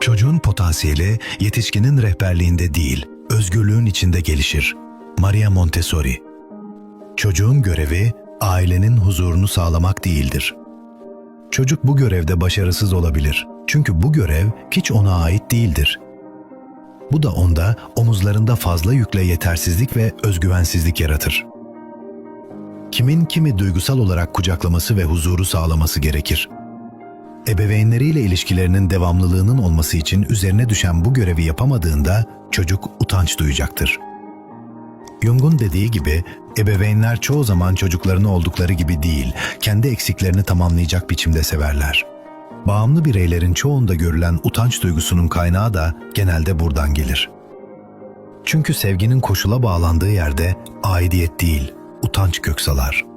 Çocuğun potansiyeli yetişkinin rehberliğinde değil, özgürlüğün içinde gelişir. Maria Montessori Çocuğun görevi ailenin huzurunu sağlamak değildir. Çocuk bu görevde başarısız olabilir. Çünkü bu görev hiç ona ait değildir. Bu da onda omuzlarında fazla yükle yetersizlik ve özgüvensizlik yaratır. Kimin kimi duygusal olarak kucaklaması ve huzuru sağlaması gerekir. Ebeveynleriyle ilişkilerinin devamlılığının olması için üzerine düşen bu görevi yapamadığında çocuk utanç duyacaktır. Jung'un dediği gibi ebeveynler çoğu zaman çocuklarını oldukları gibi değil, kendi eksiklerini tamamlayacak biçimde severler. Bağımlı bireylerin çoğunda görülen utanç duygusunun kaynağı da genelde buradan gelir. Çünkü sevginin koşula bağlandığı yerde aidiyet değil, utanç kök salar.